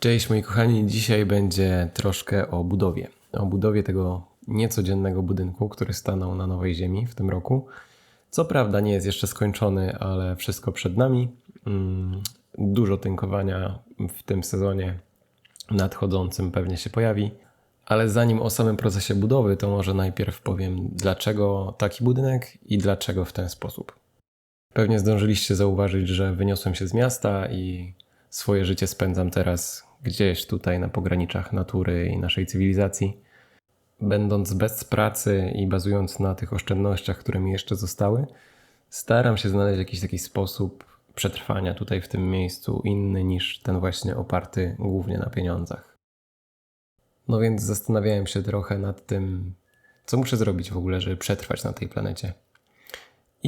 Cześć moi kochani, dzisiaj będzie troszkę o budowie. O budowie tego niecodziennego budynku, który stanął na Nowej Ziemi w tym roku. Co prawda nie jest jeszcze skończony, ale wszystko przed nami. Mm, Dużo tynkowania w tym sezonie nadchodzącym pewnie się pojawi. Ale zanim o samym procesie budowy, to może najpierw powiem, dlaczego taki budynek i dlaczego w ten sposób. Pewnie zdążyliście zauważyć, że wyniosłem się z miasta i swoje życie spędzam teraz gdzieś tutaj na pograniczach natury i naszej cywilizacji. Będąc bez pracy i bazując na tych oszczędnościach, które mi jeszcze zostały, staram się znaleźć jakiś taki sposób przetrwania tutaj w tym miejscu inny niż ten właśnie oparty głównie na pieniądzach. No więc zastanawiałem się trochę nad tym, co muszę zrobić w ogóle, żeby przetrwać na tej planecie.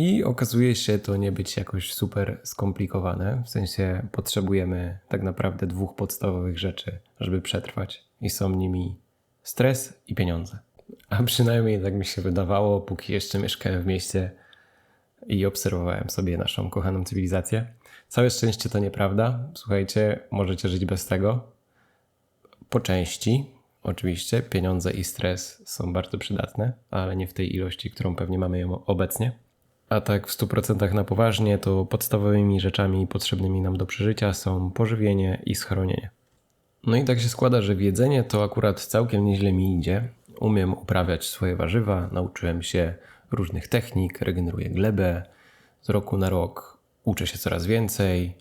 I okazuje się to nie być jakoś super skomplikowane. W sensie potrzebujemy tak naprawdę dwóch podstawowych rzeczy, żeby przetrwać, i są nimi stres i pieniądze. A przynajmniej tak mi się wydawało, póki jeszcze mieszkałem w mieście i obserwowałem sobie naszą kochaną cywilizację. Całe szczęście to nieprawda. Słuchajcie, możecie żyć bez tego. Po części, oczywiście, pieniądze i stres są bardzo przydatne, ale nie w tej ilości, którą pewnie mamy ją obecnie. A tak w 100% na poważnie, to podstawowymi rzeczami potrzebnymi nam do przeżycia są pożywienie i schronienie. No i tak się składa, że w jedzenie to akurat całkiem nieźle mi idzie. Umiem uprawiać swoje warzywa, nauczyłem się różnych technik, regeneruję glebę. Z roku na rok uczę się coraz więcej.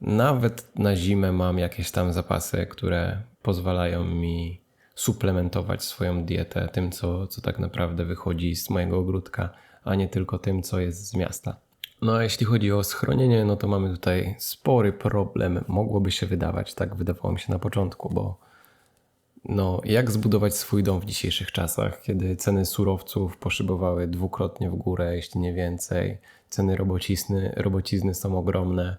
Nawet na zimę mam jakieś tam zapasy, które pozwalają mi suplementować swoją dietę tym, co, co tak naprawdę wychodzi z mojego ogródka, a nie tylko tym, co jest z miasta. No a jeśli chodzi o schronienie, no to mamy tutaj spory problem. Mogłoby się wydawać, tak wydawało mi się na początku, bo no, jak zbudować swój dom w dzisiejszych czasach, kiedy ceny surowców poszybowały dwukrotnie w górę, jeśli nie więcej, ceny robocizny, robocizny są ogromne.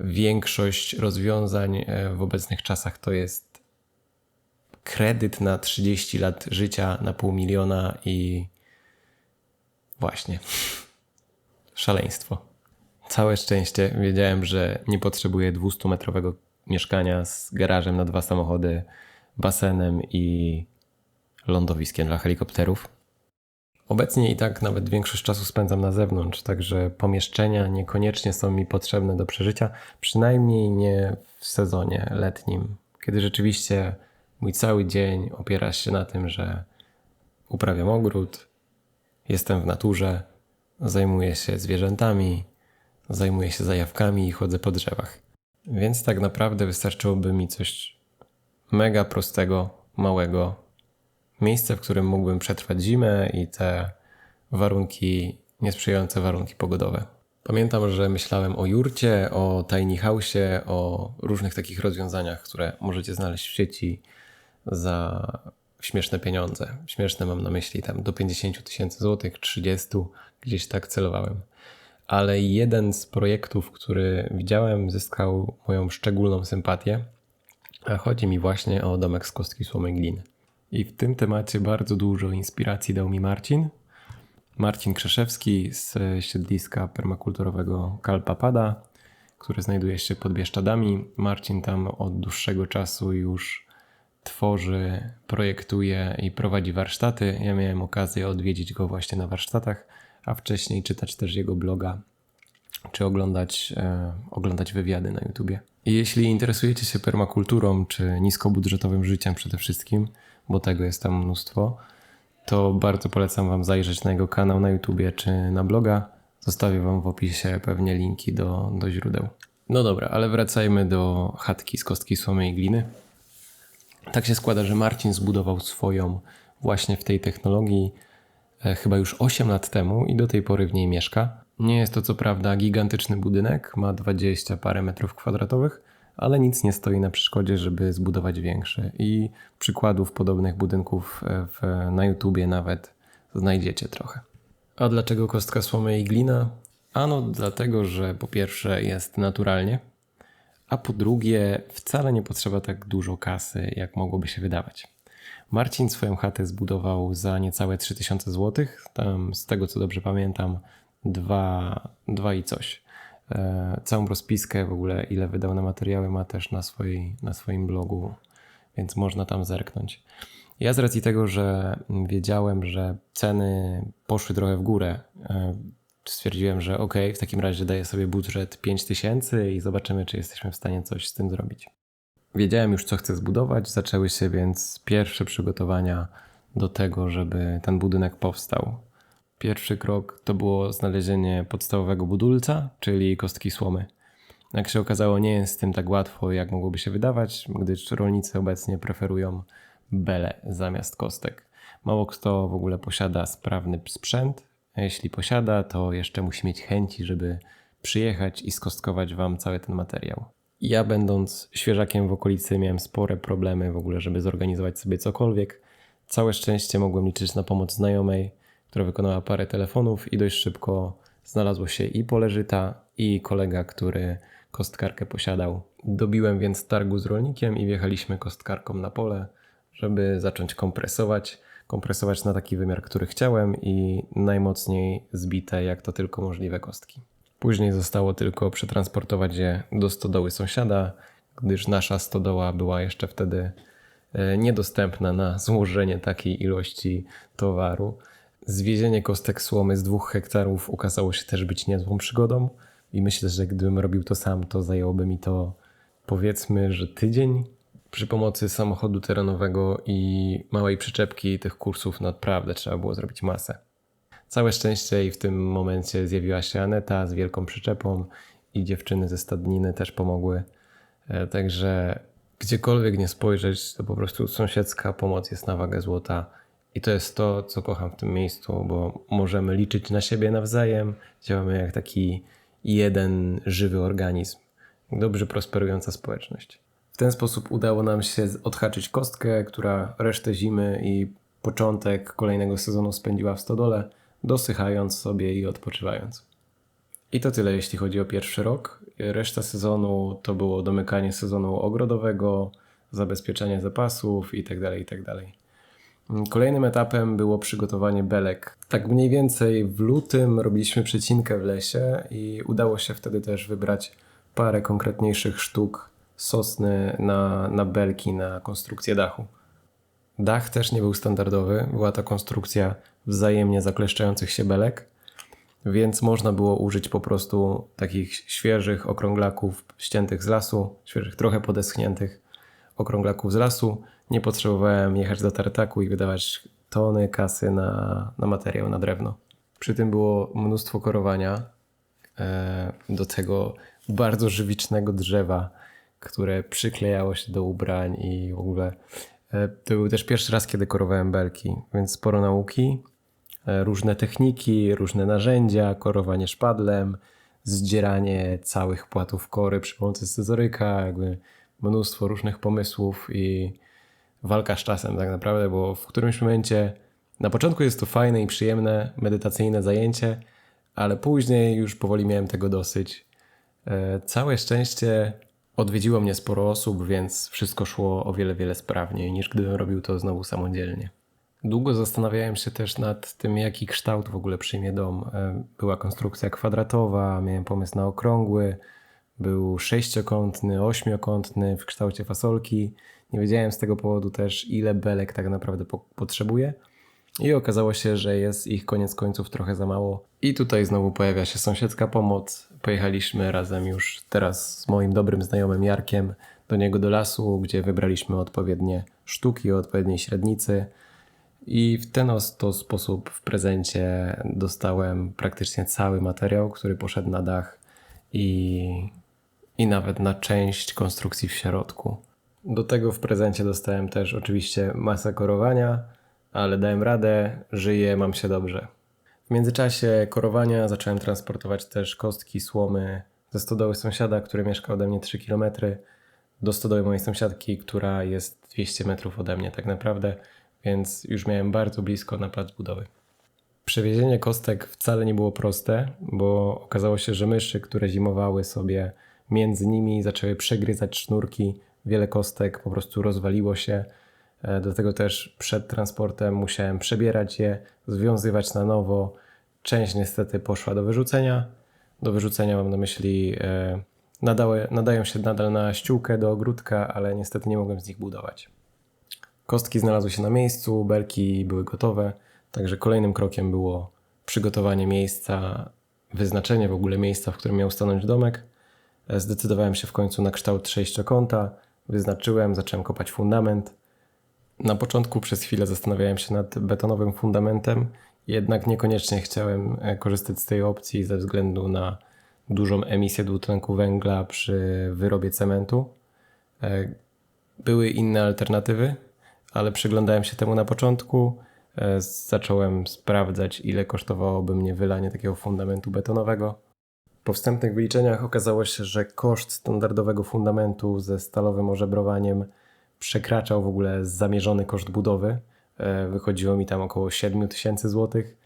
Większość rozwiązań e, w obecnych czasach to jest kredyt na 30 lat życia na pół miliona i właśnie szaleństwo. Całe szczęście wiedziałem, że nie potrzebuję 200-metrowego mieszkania z garażem na dwa samochody, basenem i lądowiskiem dla helikopterów. Obecnie i tak nawet większość czasu spędzam na zewnątrz, także pomieszczenia niekoniecznie są mi potrzebne do przeżycia, przynajmniej nie w sezonie letnim, kiedy rzeczywiście mój cały dzień opiera się na tym, że uprawiam ogród, jestem w naturze, zajmuję się zwierzętami, zajmuję się zajawkami i chodzę po drzewach. Więc tak naprawdę wystarczyłoby mi coś mega prostego, małego, miejsce, w którym mógłbym przetrwać zimę i te warunki, niesprzyjające warunki pogodowe. Pamiętam, że myślałem o jurcie, o tiny house, o różnych takich rozwiązaniach, które możecie znaleźć w sieci za śmieszne pieniądze. Śmieszne mam na myśli tam do 50 tysięcy złotych, 30, gdzieś tak celowałem. Ale jeden z projektów, który widziałem, zyskał moją szczególną sympatię. A chodzi mi właśnie o domek z kostki słomy gliny. I w tym temacie bardzo dużo inspiracji dał mi Marcin. Marcin Krzeszewski z siedliska permakulturowego Kalpapada, który znajduje się pod Bieszczadami. Marcin tam od dłuższego czasu już tworzy, projektuje i prowadzi warsztaty. Ja miałem okazję odwiedzić go właśnie na warsztatach, a wcześniej czytać też jego bloga czy oglądać, e, oglądać wywiady na YouTubie. I jeśli interesujecie się permakulturą czy niskobudżetowym życiem przede wszystkim, bo tego jest tam mnóstwo, to bardzo polecam Wam zajrzeć na jego kanał na YouTubie czy na bloga. Zostawię Wam w opisie pewnie linki do, do źródeł. No dobra, ale wracajmy do chatki z kostki słomy i gliny. Tak się składa, że Marcin zbudował swoją właśnie w tej technologii e, chyba już 8 lat temu i do tej pory w niej mieszka. Nie jest to co prawda gigantyczny budynek, ma 20 parę metrów kwadratowych, ale nic nie stoi na przeszkodzie, żeby zbudować większy. I przykładów podobnych budynków e, w, na YouTubie nawet znajdziecie trochę. A dlaczego kostka słomy i glina? Ano dlatego, że po pierwsze jest naturalnie, a po drugie wcale nie potrzeba tak dużo kasy, jak mogłoby się wydawać. Marcin swoją chatę zbudował za niecałe 3000 zł, tam z tego co dobrze pamiętam, dwa, dwa i coś. E, całą rozpiskę w ogóle, ile wydał na materiały, ma też na, swojej, na swoim blogu, więc można tam zerknąć. Ja z racji tego, że wiedziałem, że ceny poszły trochę w górę, e, stwierdziłem, że ok, w takim razie daję sobie budżet 5000 i zobaczymy, czy jesteśmy w stanie coś z tym zrobić. Wiedziałem już, co chcę zbudować, zaczęły się więc pierwsze przygotowania do tego, żeby ten budynek powstał. Pierwszy krok to było znalezienie podstawowego budulca, czyli kostki słomy. Jak się okazało, nie jest z tym tak łatwo, jak mogłoby się wydawać, gdyż rolnicy obecnie preferują bele zamiast kostek. Mało kto w ogóle posiada sprawny sprzęt. A jeśli posiada, to jeszcze musi mieć chęci, żeby przyjechać i skostkować Wam cały ten materiał. Ja, będąc świeżakiem w okolicy, miałem spore problemy w ogóle, żeby zorganizować sobie cokolwiek. Całe szczęście mogłem liczyć na pomoc znajomej, która wykonała parę telefonów i dość szybko znalazło się i pole żyta, i kolega, który kostkarkę posiadał. Dobiłem więc targu z rolnikiem i wjechaliśmy kostkarką na pole, żeby zacząć kompresować. Kompresować na taki wymiar, który chciałem i najmocniej zbite jak to tylko możliwe kostki. Później zostało tylko przetransportować je do stodoły sąsiada, gdyż nasza stodoła była jeszcze wtedy e, niedostępna na złożenie takiej ilości towaru. Zwiezienie kostek słomy z dwóch hektarów okazało się też być niezłą przygodą i myślę, że gdybym robił to sam, to zajęłoby mi to powiedzmy, że tydzień. Przy pomocy samochodu terenowego i małej przyczepki tych kursów naprawdę trzeba było zrobić masę. Całe szczęście i w tym momencie zjawiła się Aneta z wielką przyczepą i dziewczyny ze stadniny też pomogły. E, także gdziekolwiek nie spojrzeć, to po prostu sąsiedzka pomoc jest na wagę złota. I to jest to, co kocham w tym miejscu, bo możemy liczyć na siebie nawzajem. Działamy jak taki jeden żywy organizm. Dobrze prosperująca społeczność. Ten sposób udało nam się odhaczyć kostkę, która resztę zimy i początek kolejnego sezonu spędziła w stodole, dosychając sobie i odpoczywając. I to tyle, jeśli chodzi o pierwszy rok. Reszta sezonu to było domykanie sezonu ogrodowego, zabezpieczenie zapasów itd. Tak itd. Tak Kolejnym etapem było przygotowanie belek. Tak mniej więcej w lutym robiliśmy przecinkę w lesie i udało się wtedy też wybrać parę konkretniejszych sztuk sosny na, na belki, na konstrukcję dachu. Dach też nie był standardowy, była to konstrukcja wzajemnie zakleszczających się belek, więc można było użyć po prostu takich świeżych okrąglaków ściętych z lasu, świeżych trochę podeschniętych okrąglaków z lasu. Nie potrzebowałem jechać do tartaku i wydawać tony kasy na, na materiał, na drewno. Przy tym było mnóstwo korowania e, do tego bardzo żywicznego drzewa, które przyklejało się do ubrań i w ogóle e, to był też pierwszy raz, kiedy korowałem belki, więc sporo nauki, e, różne techniki, różne narzędzia, korowanie szpadlem, zdzieranie całych płatów kory przy pomocy scyzoryka, jakby mnóstwo różnych pomysłów i walka z czasem tak naprawdę, bo w którymś momencie na początku jest to fajne i przyjemne, medytacyjne zajęcie, ale później już powoli miałem tego dosyć. E, całe szczęście odwiedziło mnie sporo osób, więc wszystko szło o wiele, wiele sprawniej niż gdybym robił to znowu samodzielnie. Długo zastanawiałem się też nad tym, jaki kształt w ogóle przyjmie dom. E, była konstrukcja kwadratowa, miałem pomysł na okrągły, był sześciokątny, ośmiokątny w kształcie fasolki. Nie wiedziałem z tego powodu też, ile belek tak naprawdę po potrzebuję. I okazało się, że jest ich koniec końców trochę za mało. I tutaj znowu pojawia się sąsiedzka pomoc. Pojechaliśmy razem już teraz z moim dobrym znajomym Jarkiem do niego do lasu, gdzie wybraliśmy odpowiednie sztuki o odpowiedniej średnicy. I w ten oto sposób w prezencie dostałem praktycznie cały materiał, który poszedł na dach i i nawet na część konstrukcji w środku. Do tego w prezencie dostałem też oczywiście masę korowania, ale dałem radę, żyję, mam się dobrze. W międzyczasie korowania zacząłem transportować też kostki słomy ze stodoły sąsiada, który mieszka ode mnie 3 km, do stodoły mojej sąsiadki, która jest 200 metrów ode mnie tak naprawdę, więc już miałem bardzo blisko na plac budowy. Przewiezienie kostek wcale nie było proste, bo okazało się, że myszy, które zimowały sobie między nimi zaczęły przegryzać sznurki, wiele kostek po prostu rozwaliło się. E, do tego też przed transportem musiałem przebierać je, związywać na nowo. Część niestety poszła do wyrzucenia, Do wyrzucenia mam na myśli, e, nadały, nadają się nadal na ściółkę do ogródka, ale niestety nie mogłem z nich budować. Kostki znalazły się na miejscu, belki były gotowe, także kolejnym krokiem było przygotowanie miejsca, wyznaczenie w ogóle miejsca, w którym miał stanąć domek. E, Zdecydowałem się w końcu na kształt sześciokąta, wyznaczyłem, zacząłem kopać fundament. Na początku przez chwilę zastanawiałem się nad betonowym fundamentem, jednak niekoniecznie chciałem e, korzystać z tej opcji ze względu na dużą emisję dwutlenku węgla przy wyrobie cementu. E, Były inne alternatywy, ale przyglądałem się temu na początku. E, Zacząłem sprawdzać, ile kosztowałoby mnie wylanie takiego fundamentu betonowego. Po wstępnych wyliczeniach okazało się, że koszt standardowego fundamentu ze stalowym ożebrowaniem przekraczał w ogóle zamierzony koszt budowy. E, Wychodziło mi tam około 7 tysięcy złotych,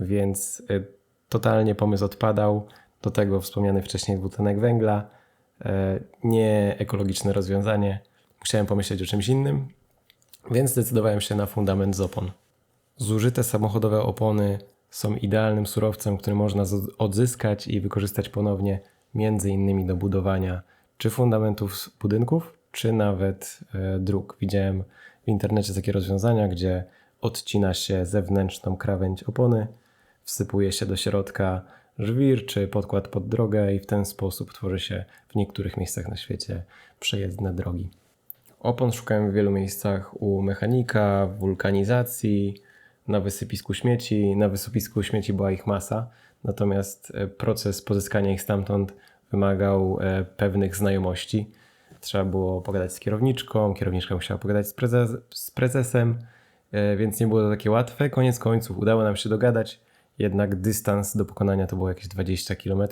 więc e, totalnie pomysł odpadał. Do tego wspomniany wcześniej dwutlenek węgla, e, nie ekologiczne rozwiązanie. Musiałem pomyśleć o czymś innym, więc zdecydowałem się na fundament z opon. Zużyte samochodowe opony są idealnym surowcem, który można odzyskać i wykorzystać ponownie, między innymi do budowania czy fundamentów budynków, czy nawet e, dróg. Widziałem w internecie takie rozwiązania, gdzie odcina się zewnętrzną krawędź opony, wsypuje się do środka żwir czy podkład pod drogę i w ten sposób tworzy się w niektórych miejscach na świecie przejezdne drogi. Opon szukałem w wielu miejscach u mechanika, w wulkanizacji, na wysypisku śmieci. Na wysypisku śmieci była ich masa, natomiast e, proces pozyskania ich stamtąd wymagał e, pewnych znajomości. Trzeba było pogadać z kierowniczką, kierowniczka musiała pogadać z, prezes, z prezesem, e, więc nie było to takie łatwe. Koniec końców udało nam się dogadać, jednak dystans do pokonania to było jakieś 20 km,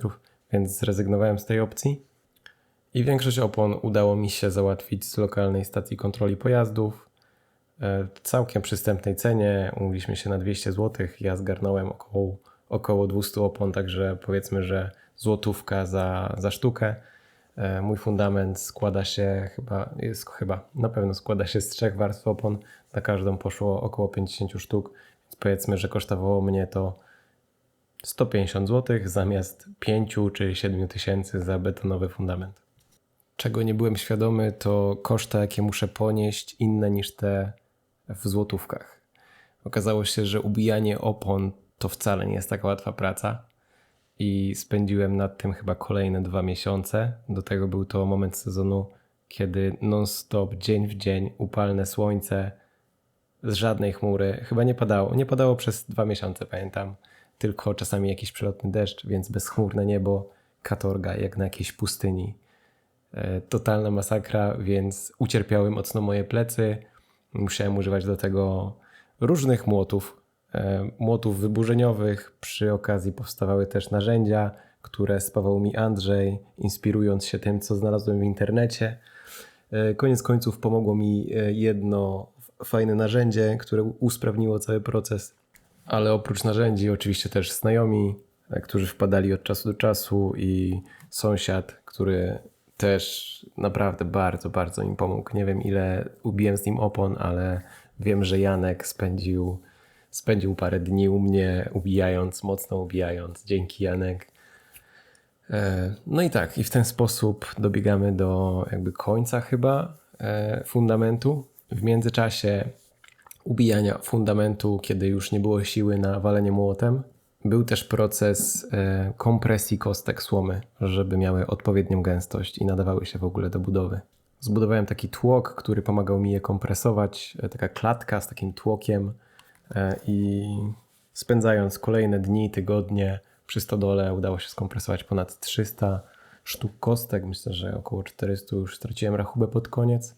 więc zrezygnowałem z tej opcji. I większość opon udało mi się załatwić z lokalnej stacji kontroli pojazdów. E, W całkiem przystępnej cenie umówiliśmy się na 200 zł. Ja zgarnąłem około, około 200 opon, także powiedzmy, że złotówka za, za sztukę. E, Mój fundament składa się chyba, jest chyba, na pewno składa się z trzech warstw opon. Na każdą poszło około 50 sztuk, więc powiedzmy, że kosztowało mnie to 150 zł zamiast 5 czy 7 tysięcy za betonowy fundament. Czego nie byłem świadomy, to koszta, jakie muszę ponieść, inne niż te w złotówkach. Okazało się, że ubijanie opon to wcale nie jest taka łatwa praca i spędziłem nad tym chyba kolejne dwa miesiące. Do tego był to moment sezonu, kiedy non-stop, dzień w dzień, upalne słońce, z żadnej chmury. Chyba nie padało. Nie padało przez dwa miesiące, pamiętam. Tylko czasami jakiś przelotny deszcz, więc bezchmurne niebo, katorga jak na jakiejś pustyni. E, Totalna masakra, więc ucierpiały mocno moje plecy. Musiałem używać do tego różnych młotów, młotów wyburzeniowych. Przy okazji powstawały też narzędzia, które spawał mi Andrzej, inspirując się tym, co znalazłem w internecie. E, Koniec końców pomogło mi e, jedno fajne narzędzie, które usprawniło cały proces. Ale oprócz narzędzi, oczywiście też znajomi, e, którzy wpadali od czasu do czasu, i sąsiad, który też naprawdę bardzo, bardzo im pomógł. Nie wiem, ile ubiłem z nim opon, ale wiem, że Janek spędził, spędził parę dni u mnie, ubijając, mocno ubijając. Dzięki, Janek. E, No i tak, i w ten sposób dobiegamy do jakby końca chyba e, fundamentu. W międzyczasie ubijania fundamentu, kiedy już nie było siły na walenie młotem, był też proces e, kompresji kostek słomy, żeby miały odpowiednią gęstość i nadawały się w ogóle do budowy. Zbudowałem taki tłok, który pomagał mi je kompresować, taka klatka z takim tłokiem i spędzając kolejne dni, tygodnie przy stodole udało się skompresować ponad 300 sztuk kostek. Myślę, że około 400 już straciłem rachubę pod koniec.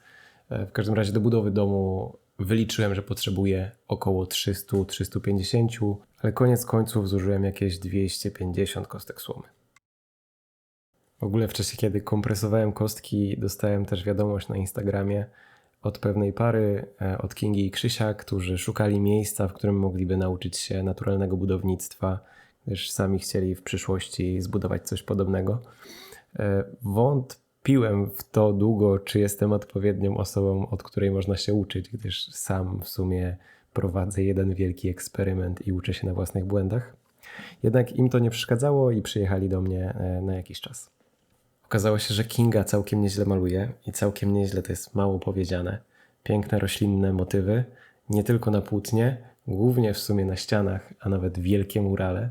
E, W każdym razie do budowy domu wyliczyłem, że potrzebuję około 300-350, ale koniec końców zużyłem jakieś 250 kostek słomy. W ogóle w czasie, kiedy kompresowałem kostki, dostałem też wiadomość na Instagramie od pewnej pary, e, od Kingi i Krzysia, którzy szukali miejsca, w którym mogliby nauczyć się naturalnego budownictwa, gdyż sami chcieli w przyszłości zbudować coś podobnego. E, Wątpiłem w to długo, czy jestem odpowiednią osobą, od której można się uczyć, gdyż sam w sumie prowadzę jeden wielki eksperyment i uczę się na własnych błędach. Jednak im to nie przeszkadzało i przyjechali do mnie e, na jakiś czas. Okazało się, że Kinga całkiem nieźle maluje i całkiem nieźle to jest mało powiedziane. Piękne roślinne motywy, nie tylko na płótnie, głównie w sumie na ścianach, a nawet wielkie murale.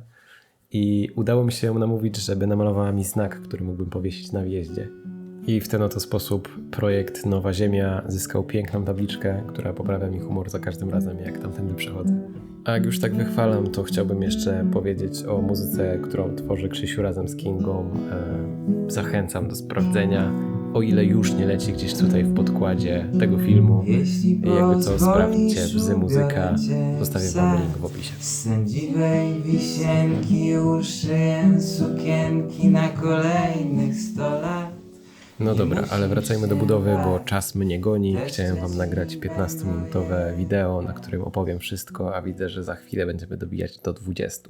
I udało mi się ją namówić, żeby namalowała mi znak, który mógłbym powiesić na wjeździe. I w ten oto sposób projekt Nowa Ziemia zyskał piękną tabliczkę, która poprawia mi humor za każdym razem, jak tamtędy przechodzę. A jak już tak wychwalam, to chciałbym jeszcze powiedzieć o muzyce, którą tworzy Krzysiu razem z Kingą. E, zachęcam do sprawdzenia, o ile już nie leci gdzieś tutaj w podkładzie tego filmu. I jakby co, sprawdźcie Bzy Muzyka, zostawię wam link w opisie. Z sędziwej wisienki uszyję sukienki na kolejnych sto lat. No dobra, ale wracajmy do budowy, bo czas mnie goni. Chciałem wam nagrać 15-minutowe wideo, na którym opowiem wszystko, a widzę, że za chwilę będziemy dobijać do 20.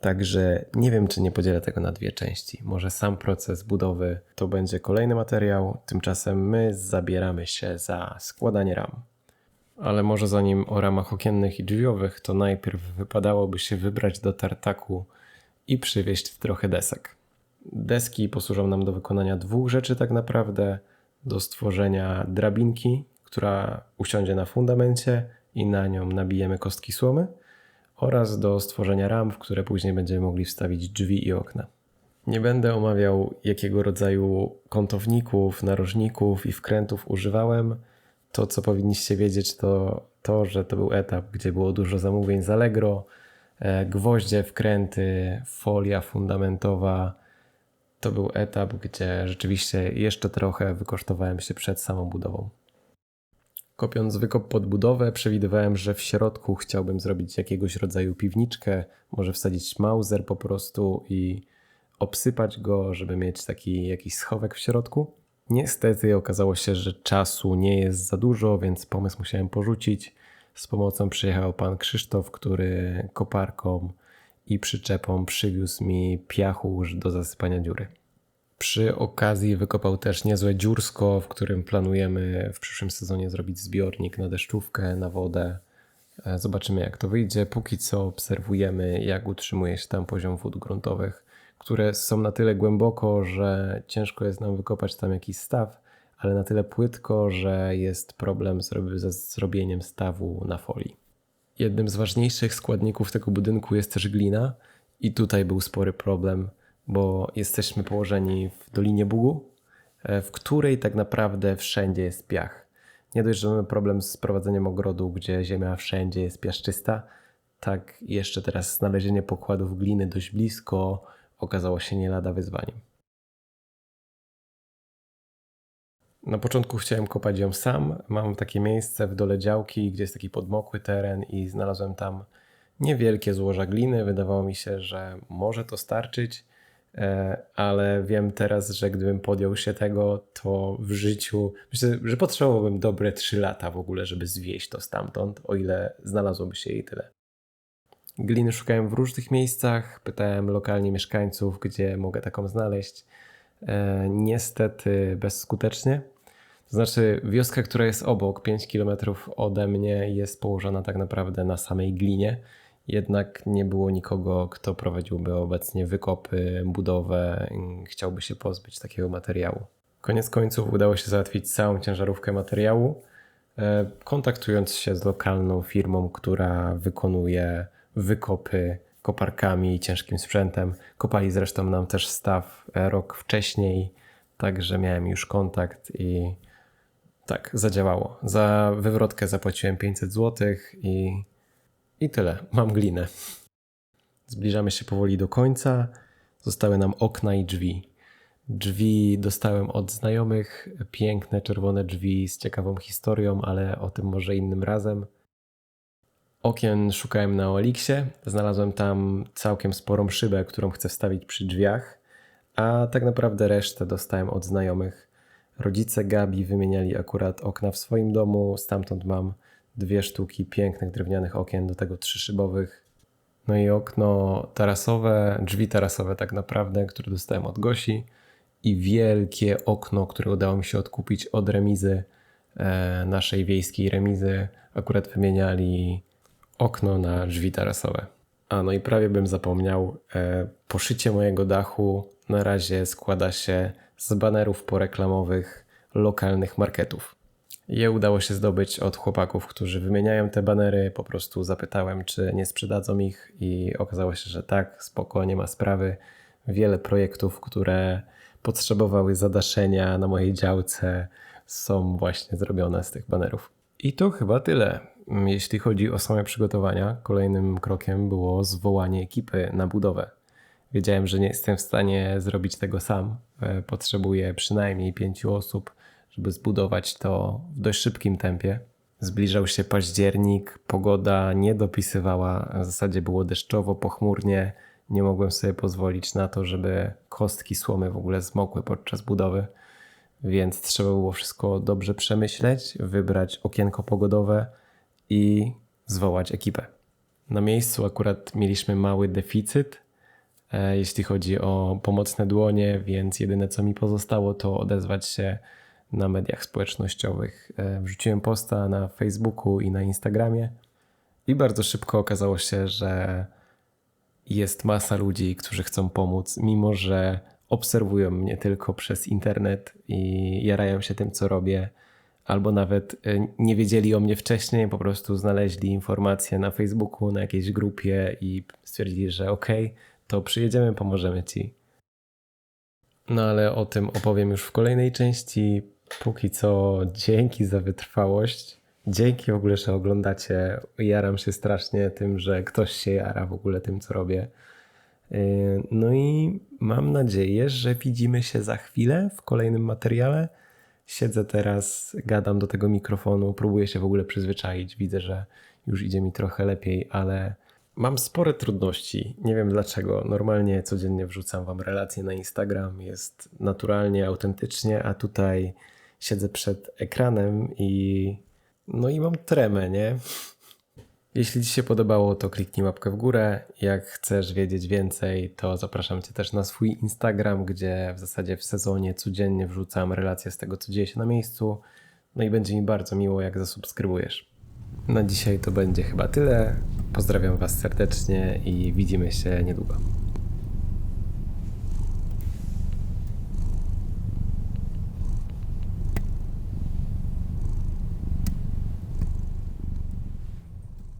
Także nie wiem, czy nie podzielę tego na dwie części. Może sam proces budowy to będzie kolejny materiał, tymczasem my zabieramy się za składanie ram. Ale może zanim o ramach okiennych i drzwiowych, to najpierw wypadałoby się wybrać do tartaku i przywieźć trochę desek. Deski posłużą nam do wykonania dwóch rzeczy tak naprawdę. Do stworzenia drabinki, która usiądzie na fundamencie i na nią nabijemy kostki słomy oraz do stworzenia ram, w które później będziemy mogli wstawić drzwi i okna. Nie będę omawiał, jakiego rodzaju kątowników, narożników i wkrętów używałem. To, co powinniście wiedzieć, to to, że to był etap, gdzie było dużo zamówień z Allegro, e, gwoździe, wkręty, folia fundamentowa. To był etap, gdzie rzeczywiście jeszcze trochę wykosztowałem się przed samą budową. Kopiąc wykop pod budowę, przewidywałem, że w środku chciałbym zrobić jakiegoś rodzaju piwniczkę, może wsadzić mauser po prostu i obsypać go, żeby mieć taki jakiś schowek w środku. Niestety okazało się, że czasu nie jest za dużo, więc pomysł musiałem porzucić. Z pomocą przyjechał pan Krzysztof, który koparką i przyczepą przywiózł mi piachu do zasypania dziury. Przy okazji wykopał też niezłe dziursko, w którym planujemy w przyszłym sezonie zrobić zbiornik na deszczówkę, na wodę. E, Zobaczymy, jak to wyjdzie. Póki co obserwujemy, jak utrzymuje się tam poziom wód gruntowych, które są na tyle głęboko, że ciężko jest nam wykopać tam jakiś staw, ale na tyle płytko, że jest problem ze zrobieniem stawu na folii. Jednym z ważniejszych składników tego budynku jest też glina, i tutaj był spory problem, bo jesteśmy położeni w Dolinie Bugu, e, w której tak naprawdę wszędzie jest piach. Nie dość, że mamy problem z prowadzeniem ogrodu, gdzie ziemia wszędzie jest piaszczysta, tak jeszcze teraz znalezienie pokładów gliny dość blisko okazało się nie lada wyzwaniem. Na początku chciałem kopać ją sam. Mam takie miejsce w dole działki, gdzie jest taki podmokły teren i znalazłem tam niewielkie złoża gliny. Wydawało mi się, że może to starczyć, ale wiem teraz, że gdybym podjął się tego, to w życiu myślę, że potrzebowałbym dobre 3 lata w ogóle, żeby zwieść to stamtąd, o ile znalazłoby się jej tyle. Gliny szukałem w różnych miejscach, pytałem lokalnie mieszkańców, gdzie mogę taką znaleźć. E, niestety bezskutecznie. To znaczy, wioska, która jest obok, 5 km ode mnie, jest położona tak naprawdę na samej glinie. Jednak nie było nikogo, kto prowadziłby obecnie wykopy, budowę, chciałby się pozbyć takiego materiału. Koniec końców udało się załatwić całą ciężarówkę materiału, e, kontaktując się z lokalną firmą, która wykonuje wykopy koparkami i ciężkim sprzętem. Kopali zresztą nam też staw e, rok wcześniej, także miałem już kontakt i tak, zadziałało. Za wywrotkę zapłaciłem 500 zł i, i tyle. Mam glinę. Zbliżamy się powoli do końca. Zostały nam okna i drzwi. Drzwi dostałem od znajomych, piękne czerwone drzwi z ciekawą historią, ale o tym może innym razem. Okien szukałem na Oliksie. Znalazłem tam całkiem sporą szybę, którą chcę wstawić przy drzwiach, a tak naprawdę resztę dostałem od znajomych. Rodzice Gabi wymieniali akurat okna w swoim domu, stamtąd mam dwie sztuki pięknych drewnianych okien, do tego trzy szybowych. No i okno tarasowe, drzwi tarasowe tak naprawdę, które dostałem od Gosi i wielkie okno, które udało mi się odkupić od remizy, e, naszej wiejskiej remizy. Akurat wymieniali okno na drzwi tarasowe. A no i prawie bym zapomniał. E, poszycie mojego dachu na razie składa się z banerów poreklamowych lokalnych marketów. Je udało się zdobyć od chłopaków, którzy wymieniają te banery. Po prostu zapytałem, czy nie sprzedadzą ich, i okazało się, że tak, spoko, nie ma sprawy. Wiele projektów, które potrzebowały zadaszenia na mojej działce, są właśnie zrobione z tych banerów. I to chyba tyle. Jeśli chodzi o same przygotowania, kolejnym krokiem było zwołanie ekipy na budowę. Wiedziałem, że nie jestem w stanie zrobić tego sam. E, Potrzebuję przynajmniej pięciu osób, żeby zbudować to w dość szybkim tempie. Zbliżał się październik, pogoda nie dopisywała, w zasadzie było deszczowo, pochmurnie. Nie mogłem sobie pozwolić na to, żeby kostki słomy w ogóle zmokły podczas budowy, więc trzeba było wszystko dobrze przemyśleć, wybrać okienko pogodowe i zwołać ekipę. Na miejscu akurat mieliśmy mały deficyt, e, jeśli chodzi o pomocne dłonie, więc jedyne co mi pozostało to odezwać się na mediach społecznościowych. E, Wrzuciłem posta na Facebooku i na Instagramie i bardzo szybko okazało się, że jest masa ludzi, którzy chcą pomóc, mimo że obserwują mnie tylko przez internet i jarają się tym, co robię, albo nawet e, nie wiedzieli o mnie wcześniej, po prostu znaleźli informacje na Facebooku, na jakiejś grupie i stwierdzili, że okej, to przyjedziemy, pomożemy ci. No ale o tym opowiem już w kolejnej części. Póki co, dzięki za wytrwałość. Dzięki w ogóle, że oglądacie. Jaram się strasznie tym, że ktoś się jara w ogóle tym, co robię. Yy, No i mam nadzieję, że widzimy się za chwilę w kolejnym materiale. Siedzę teraz, gadam do tego mikrofonu, próbuję się w ogóle przyzwyczaić. Widzę, że już idzie mi trochę lepiej, ale mam spore trudności. Nie wiem dlaczego. Normalnie codziennie wrzucam wam relacje na Instagram, jest naturalnie, autentycznie, a tutaj siedzę przed ekranem i no i mam tremę, nie? Jeśli Ci się podobało, to kliknij łapkę w górę. Jak chcesz wiedzieć więcej, to zapraszam Cię też na swój Instagram, gdzie w zasadzie w sezonie codziennie wrzucam relacje z tego, co dzieje się na miejscu. No i będzie mi bardzo miło, jak zasubskrybujesz. Na dzisiaj to będzie chyba tyle. Pozdrawiam Was serdecznie i widzimy się niedługo.